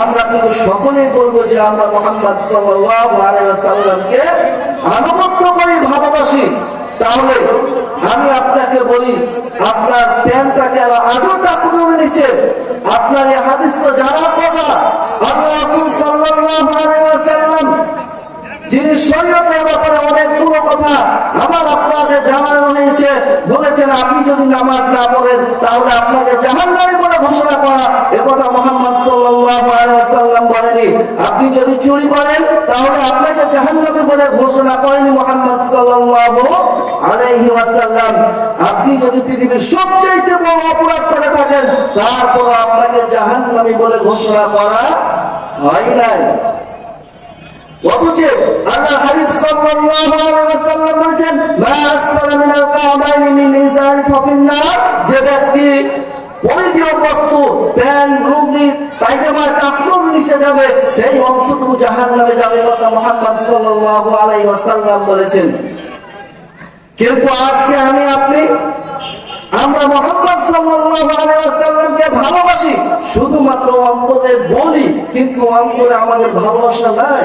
আমরা কিন্তু সকলেই বলব যে আমরা মোহাম্মদ ওয়াসাল্লামকে আনুগত্য করি, ভালোবাসি। তাহলে আমি আপনাকে বলি, আপনার প্যান্টটাকে আজও টাকুনের নিচে আপনার এই হাদিস তো আল্লাহ রাসূল সাল্লাল্লাহু আলাইহি ওয়াসাল্লাম, যিনি শরীয়তের ব্যাপারে অনেকগুলো কথা আবার আপনাকে জানানো হয়েছে, বলেছেন, আপনি যদি নামাজ না পড়েন, তাহলে আপনাকে আপনি যদি চুরি করেন, তাহলে আপনাকে জাহান্নামী বলে ঘোষণা করেনি মোহাম্মদ সাল্লাল্লাহু আলাইহি ওয়াসাল্লাম। আপনি যদি পৃথিবীর সবচেয়ে বড় অপরাধ করে থাকেন, তারপর আপনাকে জাহান্নামী বলে ঘোষণা করা হয় নাই। যে ব্যক্তি বস্তু প্যান্ট লুঙ্গি আমার কাপড় নিচে যাবে, সেই অংশটুকু জাহান্নামে যাবে কথা মোহাম্মদ সাল্লাল্লাহু আলাই ওয়াসাল্লাম বলেছেন। কিন্তু আজকে আমি আপনি, আমরা মোহাম্মদ সাল্লামকে ভালোবাসি, শুধুমাত্র অন্তরে বলি, কিন্তু অন্তরে আমাদের ভালোবাসা নাই।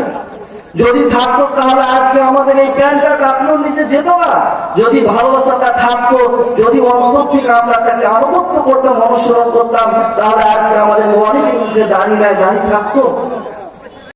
যদি থাকতো তাহলে আজকে আমাদের এই প্যান্টটা কাপড় নিচে যেত না। যদি ভালোবাসাটা থাকতো, যদি অন্তর থেকে আমরা তাকে আনুগত্য করতাম, অনুসরণ করতাম, তাহলে আজকে আমাদের অনেক দাঁড়িয়ে দাঁড়িয়ে থাকতো।